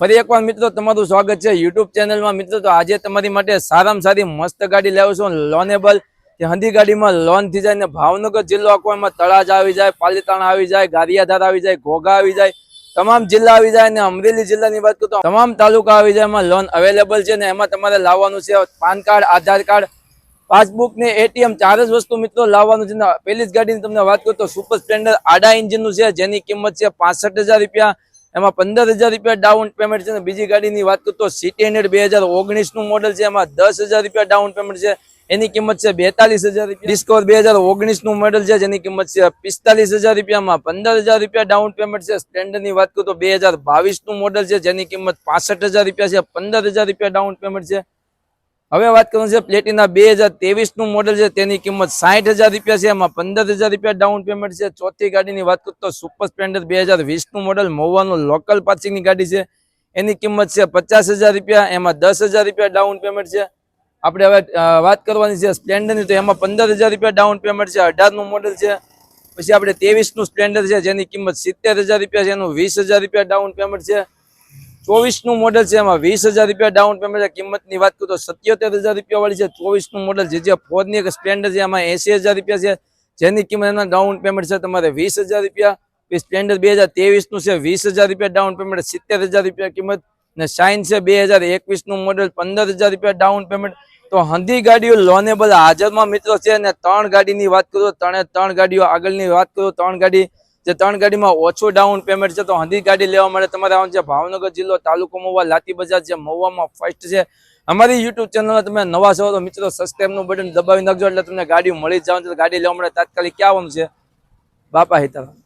ફરી એકવાર મિત્રો તમારું સ્વાગત છે યુટ્યુબ ચેનલમાં. મિત્રો, તો આજે તમારી માટે સારામાં સારી મસ્ત ગાડી લાવ્યો છું, લોનેબલ. કે હંધી ગાડીમાં લોન થઈ જાય ને ભાવનગર જિલ્લો આખો તળાજ આવી જાય, પાલીતાણા આવી જાય, ગારિયાધાર આવી જાય, ઘોઘા આવી જાય, તમામ જિલ્લા આવી જાય અને અમરેલી જિલ્લાની વાત કરું તો તમામ તાલુકા આવી જાય એમાં લોન અવેલેબલ છે ને એમાં તમારે લાવવાનું છે PAN card, Aadhaar card, passbook ને એટીએમ ચાર જ વસ્તુ મિત્રો લાવવાનું છે પેલી જ ગાડીની તમને વાત કરું તો સુપર સ્પ્લેન્ડર આડા ઇન્જિનનું છે, જેની કિંમત છે પાસઠ રૂપિયા. એમાં પંદર હજાર રૂપિયા ડાઉન પેમેન્ટ છે બીજી ગાડીની વાત કરું તો સિટી હંડ્રેડ બે હજાર ઓગણીસનું મોડલ છે, એમાં દસ હજાર રૂપિયા ડાઉન પેમેન્ટ છે, એની કિંમત છે બેતાલીસ હજાર ડિસ્કવર બે હજાર ઓગણીસનું મોડલ છે, જેની કિંમત છે પિસ્તાલીસ હજાર રૂપિયામાં પંદર હજાર રૂપિયા ડાઉન પેમેન્ટ છે. સ્ટેન્ડર્ડની વાત કરું તો બે હજાર બાવીસનું મોડલ છે, જેની કિંમત પાસઠ હજાર રૂપિયા છે, પંદર હજાર રૂપિયા ડાઉન પેમેન્ટ છે. હવે વાત કરું છે પ્લેટિના બે હજારનું મોડલ છે, તેની કિંમત સાઠ હજાર રૂપિયા છે, એમાં પંદર હજાર રૂપિયા ડાઉન પેમેન્ટ છે. ચોથી ગાડીની વાત કરું તો સુપર સ્પ્લેન્ડર બે હજાર વીસનું મોડેલ મહુવાનું લોકલ પાસિંગની ગાડી છે. એની કિંમત છે પચાસ હજાર રૂપિયા, એમાં દસ હજાર રૂપિયા ડાઉન પેમેન્ટ છે. આપણે હવે વાત કરવાની છે સ્પ્લેન્ડરની તો એમાં પંદર હજાર રૂપિયા ડાઉન પેમેન્ટ છે અઢારનું મોડેલ છે. પછી આપણે નું સ્પ્લેન્ડર છે, જેની કિંમત સિત્તેર હજાર રૂપિયા છે, એનું વીસ હજાર રૂપિયા ડાઉન પેમેન્ટ છે. ચોવીસનું મોડેલ છે એમાં વીસ હજાર રૂપિયા ડાઉન પેમેન્ટ કિંમતની વાત કરું તો સત્યોતેર હજાર રૂપિયા વાળી છે ચોવીસનું જે જે ફોરની એક સ્પ્લેન્ડર છે, એમાં એસી હજાર રૂપિયા છે. જેની કિંમત એના ડાઉન પેમેન્ટ છે તમારે વીસ હજાર રૂપિયા. સ્પ્લેન્ડર બે હજાર ત્રેવીસનું છે, વીસ હજાર રૂપિયા ડાઉન પેમેન્ટ સિત્તેર હજાર રૂપિયા કિંમત. ને શાઇન છે બે હજાર એકવીસનું મોડેલ પંદર હજાર રૂપિયા ડાઉન પેમેન્ટ તો હંધી ગાડીઓ લોનેબલ હાજરમાં મિત્રો છે. અને ત્રણ ગાડીની વાત કરું ત્રણે ત્રણ ગાડીઓ આગળની વાત કરું ત્રણ ગાડી જે ત્રણ ગાડીમાં ઓછું ડાઉન પેમેન્ટ છે, તો હંધી ગાડી લેવા માટે તમારે આવવાનું છે ભાવનગર જિલ્લો તાલુકો મહુવા લાતી બજાર, જે મહુવામાં ફર્સ્ટ છે. અમારી યુટ્યુબ ચેનલ તમે નવા છો તો મિત્રો સબસ્ક્રાઈબનું બટન દબાવી નાખજો, એટલે તમને ગાડી મળી જવાનું છે ગાડી લેવા માટે તાત્કાલિક ક્યાં આવવાનું છે? બાપા હિતારા